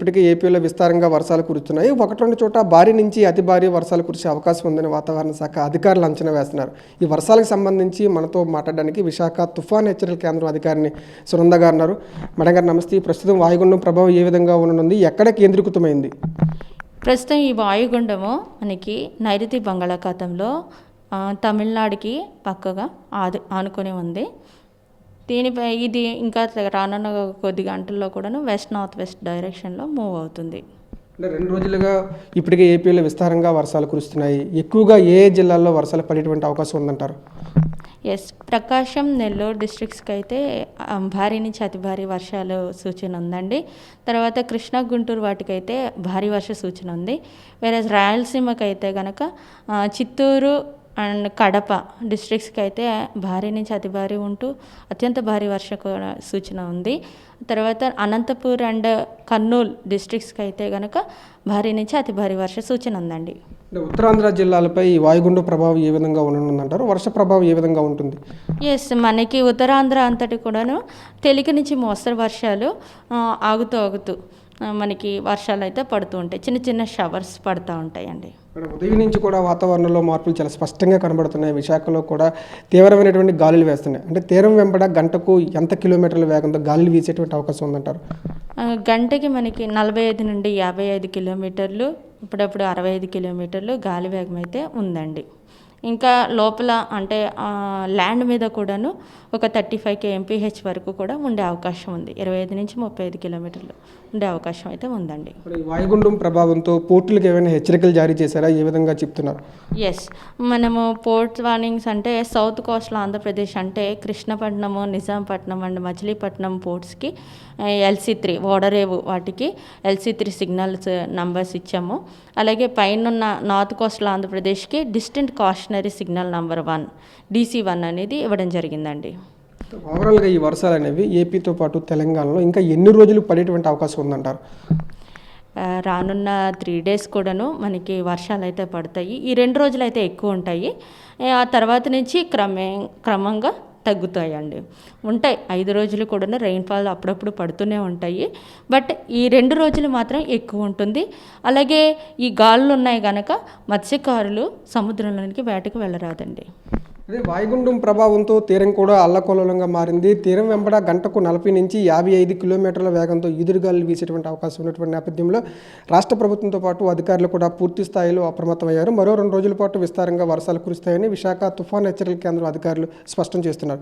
ఇప్పటికే ఏపీలో విస్తారంగా వర్షాలు కురుస్తున్నాయి. ఒకటి రెండు చోట భారీ నుంచి అతి భారీ వర్షాలు కురిసే అవకాశం ఉందని వాతావరణ శాఖ అధికారులు అంచనా వేస్తున్నారు. ఈ వర్షాలకు సంబంధించి మనతో మాట్లాడడానికి విశాఖ తుఫాన్ హెచ్చరికల కేంద్రం అధికారిని సునంద గారు ఉన్నారు. మేడం గారు నమస్తే. ప్రస్తుతం వాయుగుండం ప్రభావం ఏ విధంగా ఉండనుంది? ఎక్కడ కేంద్రీకృతమైంది? ప్రస్తుతం ఈ వాయుగుండము మనకి నైరుతి బంగాళాఖాతంలో తమిళనాడుకి పక్కగా ఆదు ఆనుకొని ఉంది. దీనిపై ఇది ఇంకా రానున్న కొద్ది గంటల్లో కూడాను వెస్ట్ నార్త్ వెస్ట్ డైరెక్షన్లో మూవ్ అవుతుంది. అంటే రెండు రోజులుగా ఇప్పటికే ఏపీలో విస్తారంగా వర్షాలు కురుస్తున్నాయి. ఎక్కువగా ఏ జిల్లాల్లో వర్షాలు పడేటువంటి అవకాశం ఉందంటారు? ఎస్ ప్రకాశం నెల్లూరు డిస్ట్రిక్ట్స్కి అయితే భారీ నుంచి అతి భారీ వర్షాలు సూచన ఉందండి. తర్వాత కృష్ణా గుంటూరు వాటికైతే భారీ వర్ష సూచన ఉంది. వేరే రాయలసీమకి అయితే కనుక చిత్తూరు అండ్ కడప డిస్ట్రిక్ట్స్కి అయితే భారీ నుంచి అతి భారీ ఉంటూ అత్యంత భారీ వర్ష సూచన ఉంది. తర్వాత అనంతపూర్ అండ్ కర్నూలు డిస్ట్రిక్ట్స్కి అయితే కనుక భారీ నుంచి అతి భారీ వర్ష సూచన ఉందండి. ఉత్తరాంధ్ర జిల్లాలపై వాయుగుండం ప్రభావం ఏ విధంగా ఉండనుందంటారు? వర్ష ప్రభావం ఏ విధంగా ఉంటుంది? ఎస్ మనకి ఉత్తరాంధ్ర అంతటి కూడాను తెలుగు నుంచి మోస్తరు వర్షాలు ఆగుతూ ఆగుతూ మనకి వర్షాలు అయితే పడుతూ ఉంటాయి. చిన్న చిన్న షవర్స్ పడుతూ ఉంటాయండి. ఉదయం నుంచి కూడా వాతావరణంలో మార్పులు చాలా స్పష్టంగా కనబడుతున్నాయి. విశాఖలో కూడా తీవ్రమైనటువంటి గాలులు వేస్తున్నాయి. అంటే తీరం వెంబడ గంటకు ఎంత కిలోమీటర్ల వేగంతో గాలులు వీసేటువంటి అవకాశం ఉందంటారు? గంటకి మనకి నలభై ఐదు నుండి యాభై ఐదు కిలోమీటర్లు ఇప్పుడప్పుడు అరవై ఐదు కిలోమీటర్లు గాలి వేగం అయితే ఉందండి. ఇంకా లోపల అంటే ల్యాండ్ మీద కూడాను ఒక థర్టీ ఫైవ్ కేఎంపీహెచ్ వరకు కూడా ఉండే అవకాశం ఉంది. ఇరవై ఐదు నుంచి ముప్పై ఐదు కిలోమీటర్లు ఉండే అవకాశం అయితే ఉందండి. వాయుగుండం ప్రభావంతో పోర్టులకు ఏమైనా హెచ్చరికలు జారీ చేశారా? ఏ విధంగా చెప్తున్నారు? ఎస్ మనము పోర్ట్ వార్నింగ్స్ అంటే సౌత్ కోస్ట్లో ఆంధ్రప్రదేశ్ అంటే కృష్ణపట్నము నిజాంపట్నం అండ్ మచిలీపట్నం పోర్ట్స్కి ఎల్సీ త్రీ ఓడరేవు వాటికి ఎల్సీ త్రీ సిగ్నల్స్ నంబర్స్ ఇచ్చాము. అలాగే పైన నార్త్ కోస్ట్లో ఆంధ్రప్రదేశ్కి distant cautionary signal number one D C one అనేది ఇవ్వడం జరిగిందండి. ఓవరాల్గా ఈ వర్షాలు అనేవి ఏపీతో పాటు తెలంగాణలో ఇంకా ఎన్ని రోజులు పడేటువంటి అవకాశం ఉందంటారు? రానున్న త్రీ డేస్ కూడాను మనకి వర్షాలు అయితే పడతాయి. ఈ రెండు రోజులు అయితే ఎక్కువ ఉంటాయి. ఆ తర్వాత నుంచి క్రమే క్రమంగా తగ్గుతాయండి. ఉంటాయి. ఐదు రోజులు కూడా రెయిన్ఫాల్ అప్పుడప్పుడు పడుతూనే ఉంటాయి. బట్ ఈ రెండు రోజులు మాత్రం ఎక్కువ ఉంటుంది. అలాగే ఈ గాలులు ఉన్నాయి కనుక మత్స్యకారులు సముద్రంలోనికి వేటకు వెళ్ళరాదండి. అదే వాయుగుండం ప్రభావంతో తీరం కూడా అల్లకల్లోలంగా మారింది. తీరం వెంబడ గంటకు నలభై నుంచి యాభై ఐదు కిలోమీటర్ల వేగంతో ఎదురుగాలు వీసేటువంటి అవకాశం ఉన్నటువంటి నేపథ్యంలో రాష్ట్ర ప్రభుత్వంతో పాటు అధికారులు కూడా పూర్తి స్థాయిలో అప్రమత్తమయ్యారు. మరో రెండు రోజుల పాటు విస్తారంగా వర్షాలు కురుస్తాయని విశాఖ తుఫాన్ హెచ్చరికల కేంద్రం అధికారులు స్పష్టం చేస్తున్నారు.